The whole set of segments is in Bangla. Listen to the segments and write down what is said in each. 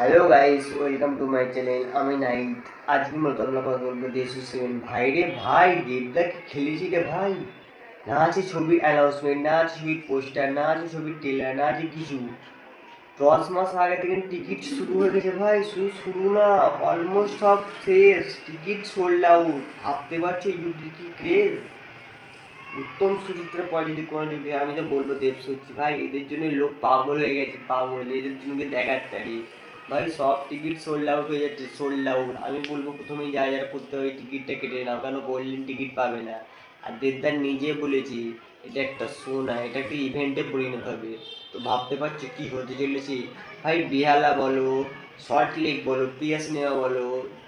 Hello guys welcome to my channel আমি নাইট। আজকে মূলত আমরা বলব দেশি সেভেন ভাই রে ভাই দেবদাকে খেলেছি রে ভাই? না আছে ছবির অ্যানাউন্সমেন্ট না আছে ছবির পোস্টার না আছে ছবির ট্রেলার না আছে কিছু। দশ মাস আগে থেকে টিকিট শুরু হয়ে গেছে ভাই, শুধু শুরু না অলমোস্ট সব শেষ। টিকিট সোল্ড আউট ভাবতে পারছ ইউটিউব কি craze Uttam Suchitra positive quality আমি তো বলব, দেব সত্যি ভাই, এদের জন্য লোক পাগল হয়ে গেছে, পাগল এদের জন্য দেখার তারি ভাই, সব টিকিট সোল্ড আউট হয়ে যাচ্ছে সোল্ড আউট আমি বলব প্রথমেই যা যা করতে হবে টিকিটটা কেটে নাও, কেন গোল্ডেন টিকিট পাবে না? আর দেবদার নিজে বলেছি, এটা একটা শো না এটা একটা ইভেন্টে পরিণত হবে। তো ভাবতে পারছ কি হতে চলেছে? ভাই, বিহালা বলো শর্ট লেক বলো পিয়াস নেওয়া বলো,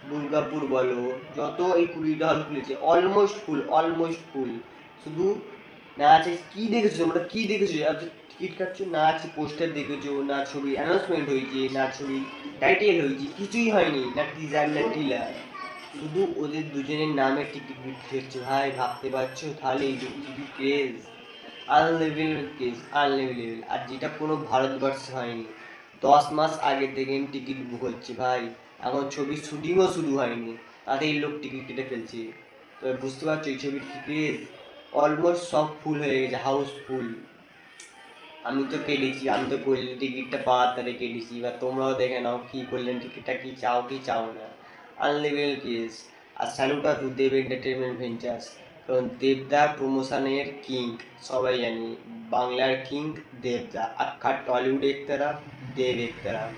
দুর্গাপুর বলো, যত এই কুড়িটা হল খুলেছে অলমোস্ট ফুল অলমোস্ট ফুল শুধু না আছে, কি দেখেছ তোমরা? কি দেখেছ? কাটছো না আছে, পোস্টার দেখেছ, না ছবি অ্যানাউন্সমেন্ট হয়েছে, না ছবি টাইটেল হয়েছে, কিছুই হয়নি, না টিজার না টিলার শুধু ওদের দুজনের নামে টিকিট বিক্রি হচ্ছে। ভাই, ভাবতে পারছ? তাহলে এই টিকিট ক্রেজ আনলেভেল ক্রেজ আর যেটা কোনো ভারতবর্ষে হয়নি। দশ মাস আগে থেকে টিকিট বুক হচ্ছে, ভাই। এখন ছবির শুটিংও শুরু হয়নি। তাতেই লোক টিকিট কেটে ফেলছে। তো বুঝতে পারছ, এই ছবির কি ক্রেজ অলমোস্ট সব ফুল হয়ে গেছে হাউস ফুল আমি তো কেটেছি, আমি তো গোল্ডেন টিকিটটা পাওয়ার তারে কেটেছি। এবার তোমরাও দেখে নাও কি গোল্ডেন টিকিটটা কি চাও কি চাও না। Unlimited case R salute to Dev entertainment ventures কারণ দেবদা প্রমোশনের কিং সবাই জানি, বাংলার কিং দেবদা আর আখ্যা টলিউড এক তরফ দেব এক তরফ।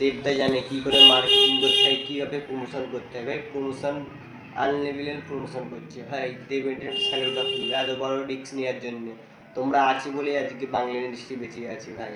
দেবদা জানে কি করে মার্কেটিং করতে হয়, কীভাবে প্রমোশন করতে হবে। প্রমোশন আনলেভেলের প্রমোশন করছে। ভাই দেব স্যালুট এত বড় রিস্ক নেওয়ার জন্য। তোমরা আছি বলে আজকে বাংলা ইন্ডাস্ট্রি বেঁচে আছি ভাই।